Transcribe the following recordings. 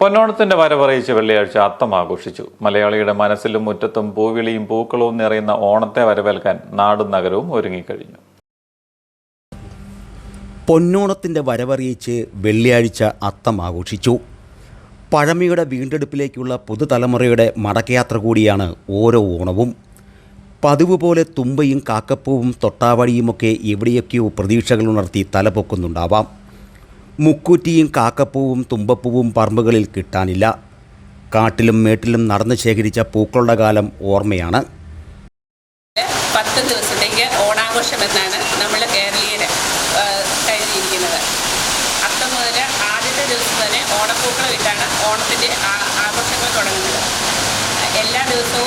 പൊന്നോണത്തിന്റെ വരവറിയിച്ച് വെള്ളിയാഴ്ച അത്തം ആഘോഷിച്ചു മലയാളിയുടെ മനസ്സിലും മുറ്റത്തും പൂവിളിയും പൂക്കളവും നിറയുന്ന ഓണത്തെ വരവേൽക്കാൻ നാടും നഗരവും ഒരുങ്ങിക്കഴിഞ്ഞു. പൊന്നോണത്തിന്റെ വരവറിയിച്ച് വെള്ളിയാഴ്ച അത്തം ആഘോഷിച്ചു പഴമയുടെ വീണ്ടെടുപ്പിലേക്കുള്ള പുതുതലമുറയുടെ മടക്കയാത്ര കൂടിയാണ് ഓരോ ഓണവും. പതിവ് പോലെ തുമ്പയും കാക്കപ്പൂവും തൊട്ടാവടിയുമൊക്കെ എവിടെയൊക്കെയോ പ്രതീക്ഷകൾ ഉണർത്തി തലപൊക്കുന്നുണ്ടാവാം. മുക്കൂറ്റിയും കാക്കപ്പൂവും തുമ്പപ്പൂവും പറമ്പുകളിൽ കിട്ടാനില്ല. കാട്ടിലും മേട്ടിലും നടന്നു ശേഖരിച്ച പൂക്കളുടെ കാലം ഓർമ്മയാണ്. പത്ത് ദിവസത്തേക്ക് ഓണാഘോഷം എന്നാണ് നമ്മൾ കേരളീയർ കരുതിയിരിക്കുന്നത്. അത്തം മുതൽ ആദ്യത്തെ ദിവസം തന്നെ ഓണപ്പൂക്കളം ഇട്ടാണ് ഓണത്തിന്റെ ആഘോഷങ്ങൾ തുടങ്ങുന്നത്. എല്ലാ ദിവസവും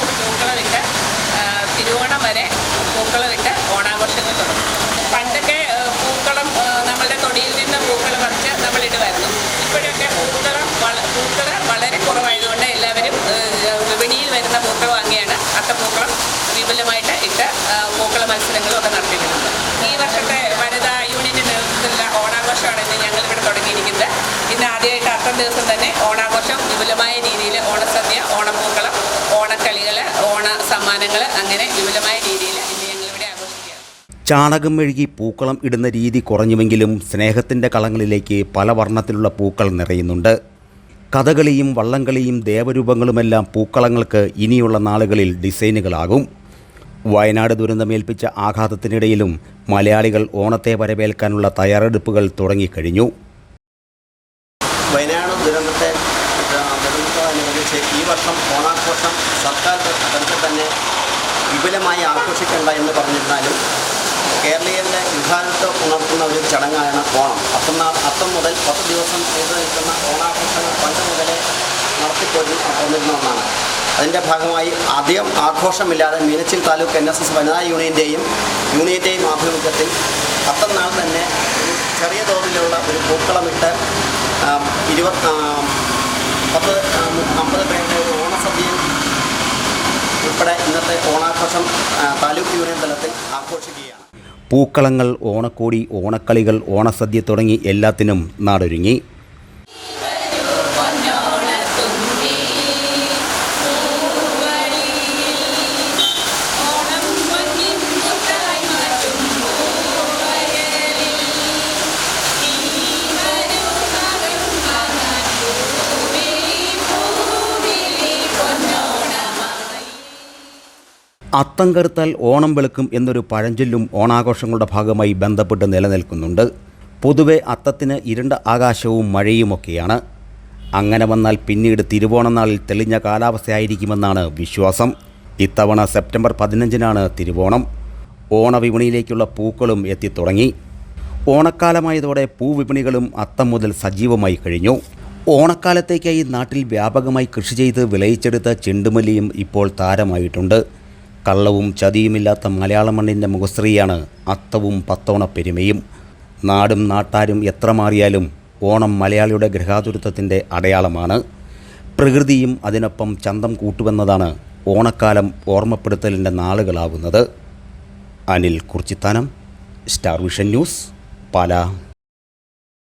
അത്തം ദിവസം തന്നെ ഓണാഘോഷം വിപുലമായ രീതിയിൽ ഓണസദ്യ ഓണപ്പൂക്കളം ഓണക്കളികൾ ഓണ സമ്മാനങ്ങൾ അങ്ങനെ വിപുലമായ രീതിയിൽ ചാണകം മെഴുകി പൂക്കളം ഇടുന്ന രീതി കുറഞ്ഞുവെങ്കിലും സ്നേഹത്തിന്റെ കളങ്ങളിലേക്ക് പല വർണത്തിലുള്ള പൂക്കൾ നിറയുന്നുണ്ട്. കഥകളിയും വള്ളംകളിയും ദേവരൂപങ്ങളുമെല്ലാം പൂക്കളങ്ങൾക്ക് ഇനിയുള്ള നാളുകളിൽ ഡിസൈനുകളാകും. വയനാട് ദുരന്തമേൽപ്പിച്ച ആഘാതത്തിനിടയിലും മലയാളികൾ ഓണത്തെ വരവേൽക്കാനുള്ള തയ്യാറെടുപ്പുകൾ തുടങ്ങിക്കഴിഞ്ഞു. വയനാട് ദുരന്തത്തെ ദുരന്തത്തോടനുബന്ധിച്ച് ഈ വർഷം ഓണാഘോഷം സർക്കാർ തലത്തിൽ തന്നെ വിപുലമായി ആഘോഷിക്കേണ്ട എന്ന് പറഞ്ഞിരുന്നാലും കേരളീയരുടെ യുദ്ധാനത്ത് ഉണർത്തുന്ന ഒരു ചടങ്ങാണ് ഓണം. അത്തം അത്തം മുതൽ പത്ത് ദിവസം ചെയ്ത് നിൽക്കുന്ന ഓണാഘോഷങ്ങൾ പണ്ട് മുതലേ നടത്തിപ്പോയി വന്നിരുന്ന ഒന്നാണ്. അതിന്റെ ഭാഗമായി അധികം ആഘോഷമില്ലാതെ Meenachil taluk N S S വനിതാ യൂണിയന്റെയും യൂണിയന്റെയും ആഭിമുഖ്യത്തിൽ അത്തം നാൾ തന്നെ ചെറിയ തോതിലുള്ള ഒരു പൂക്കളമിട്ട് ആം, ഇരുപത് ആം, പത്ത് അമ്പത് പേരുടെ ഒരു ഓണസദ്യയും ഉൾപ്പെടെ ഇന്നത്തെ ഓണാഘോഷം താലൂക്ക് യൂണിയൻ തലത്തിൽ ആഘോഷിക്കുകയാണ്. പൂക്കളങ്ങൾ ഓണക്കോടി ഓണക്കളികൾ ഓണസദ്യ തുടങ്ങി എല്ലാത്തിനും നാടൊരുങ്ങി. അത്തം കറുത്താൽ ഓണം വെളുക്കും എന്നൊരു പഴഞ്ചൊല്ലും ഓണാഘോഷങ്ങളുടെ ഭാഗമായി ബന്ധപ്പെട്ട് നിലനിൽക്കുന്നുണ്ട്. പൊതുവെ അത്തത്തിന് ഇരുണ്ട ആകാശവും മഴയുമൊക്കെയാണ്. അങ്ങനെ വന്നാൽ പിന്നീട് തിരുവോണനാളിൽ തെളിഞ്ഞ കാലാവസ്ഥയായിരിക്കുമെന്നാണ് വിശ്വാസം. ഇത്തവണ സെപ്റ്റംബർ പതിനഞ്ചിനാണ് തിരുവോണം. ഓണവിപണിയിലേക്കുള്ള പൂക്കളും എത്തിത്തുടങ്ങി. ഓണക്കാലമായതോടെ പൂവിപണികളും അത്തം മുതൽ സജീവമായി കഴിഞ്ഞു. ഓണക്കാലത്തേക്കായി നാട്ടിൽ വ്യാപകമായി കൃഷി ചെയ്ത് വിളയിച്ചെടുത്ത ചെണ്ടുമല്ലിയും ഇപ്പോൾ താരമായിട്ടുണ്ട്. കള്ളവും ചതിയുമില്ലാത്ത മലയാള മണ്ണിന്റെ മുഖശ്രീയാണ് അത്തവും പത്തോണ പെരുമയും. നാടും നാട്ടാരും എത്ര മാറിയാലും ഓണം മലയാളിയുടെ ഗൃഹാതുരത്വത്തിന്റെ അടയാളമാണ്. പ്രകൃതിയും അതിനൊപ്പം ചന്തം കൂട്ടുവെന്നതാണ് ഓണക്കാലം ഓർമ്മപ്പെടുത്തലിന്റെ നാളുകളാവുന്നത് Anil Kurichithanam Star Vision news Pala.